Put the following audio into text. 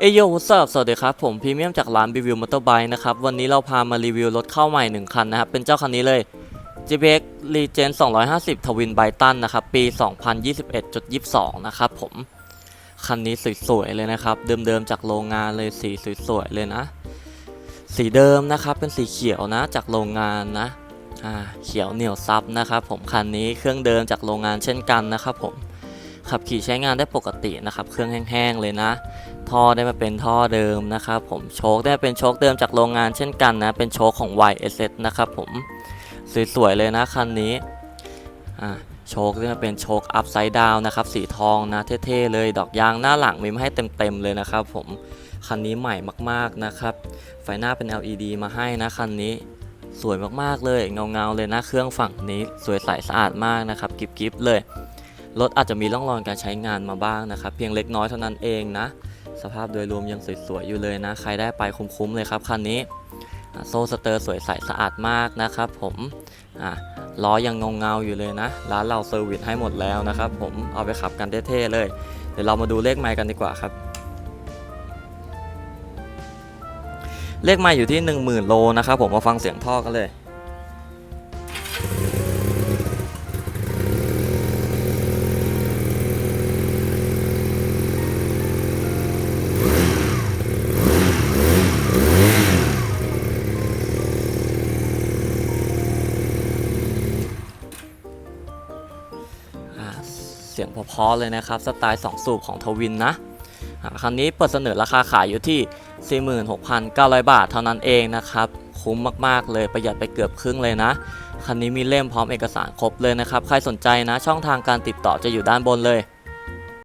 เอยโยวัสสวัสดีครับ ผมพรีเมียมจากร้านรีวิวมอเตอร์ไบค์นะครับ วันนี้เราพามารีวิวรถเข้าใหม่ 1 คันนะครับ เป็นเจ้าคันนี้เลย GPX Legend 250 Twin b y t o n นะครับ ปี 2021.22 นะครับผม คันนี้สวย ๆ เลยนะครับ เดิม ๆ จากโรงงานเลยสีสวย ๆ เลยนะ สีเดิมนะครับ เป็นสีเขียวนะจากโรงงานนะอ่าเขียวเหนียวซับนะครับผมคันนี้เครื่องเดิมจากโรงงานเช่นกันนะครับผมขับขี่ใช้งานได้ปกตินะครับ เครื่องแห้งๆเลยนะ ท่อได้มาเป็นท่อเดิมนะครับผมโชคได้เป็นโชคเดิมจากโรงงานเช่นกันนะ เป็นโชคของ YSS นะครับผมสวยๆเลยนะคันนี้อ่าโชคได้มาเป็นโชคอัพไซด์ดาวนะครับสีทองนะเท่ๆเลยดอกยางหน้าหลังมีมาให้เต็มๆเลยนะครับผมคันนี้ใหม่มากๆนะครับ ไฟหน้าเป็น LED มาให้นะคันนี้สวยมากๆเลยเงาๆเลยนะเครื่องฝั่งนี้สวยใสสะอาดมากนะครับกิบๆเลยรถอาจจะมีร่องรอยการใช้งานมาบ้างนะครับ เพียงเล็กน้อยเท่านั้นเองนะ ภาพโดยรวมยังสวยๆอยู่เลยนะ ใครได้ไปคุ้มๆเลยครับคันนี้โซ่สเตอร์สวยใสสะอาดมากนะครับผมล้อยังเงาๆอยู่เลยนะ ร้านเราเซอร์วิสให้หมดแล้วนะครับผมเอาไปขับกันเท่ๆเลย เดี๋ยวเรามาดูเลขไมล์กันดีกว่าครับ เลขไมล์อยู่ที่ 10,000 โลนะครับผมมาฟังเสียงท่อกันเลย เสียงเพอๆเลยนะครับ สไตล์ 2 สูบของทวินนะคันนี้เปิดเสนอราคาขายอยู่ที่ 46,900 บาทเท่านั้นเองนะครับ คุ้มมากๆเลยประหยัดไปเกือบครึ่งเลยนะ คันนี้มีเล่มพร้อมเอกสารครบเลยนะครับ ใครสนใจนะ ช่องทางการติดต่อจะอยู่ด้านบนเลย